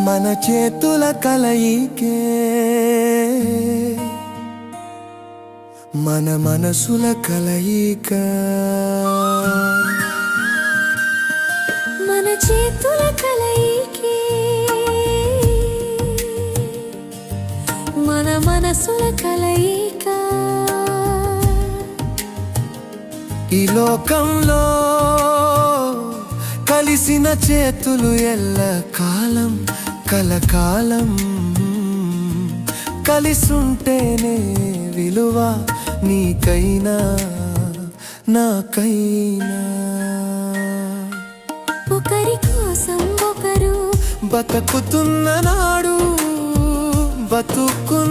మన చేతుల కలయికే. మన మనసుల కలయిక. మన చేతుల కలయికే. మన మనసుల కలయిక. ఈ లోకంలో కలిసిన చేతులు ఎల్ల కాలం కలకాలం. కలిసుంటేనే విలువ నీకైనా నాకైనా. ఒకరి కోసం ఒకరు బతుకుతున్న నాడు బతుకున్న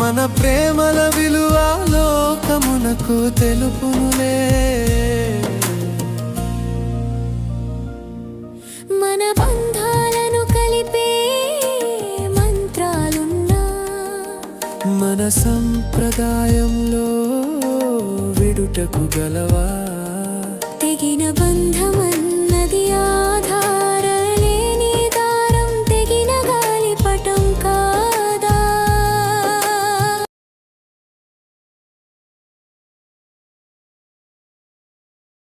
మన ప్రేమల విలువ లోకమునకు తెలుపునులే. మన బంధాలను కలిపే మంత్రాలున్నా. మన సంప్రదాయంలో విడుటకు గలవా? తెగిన బంధం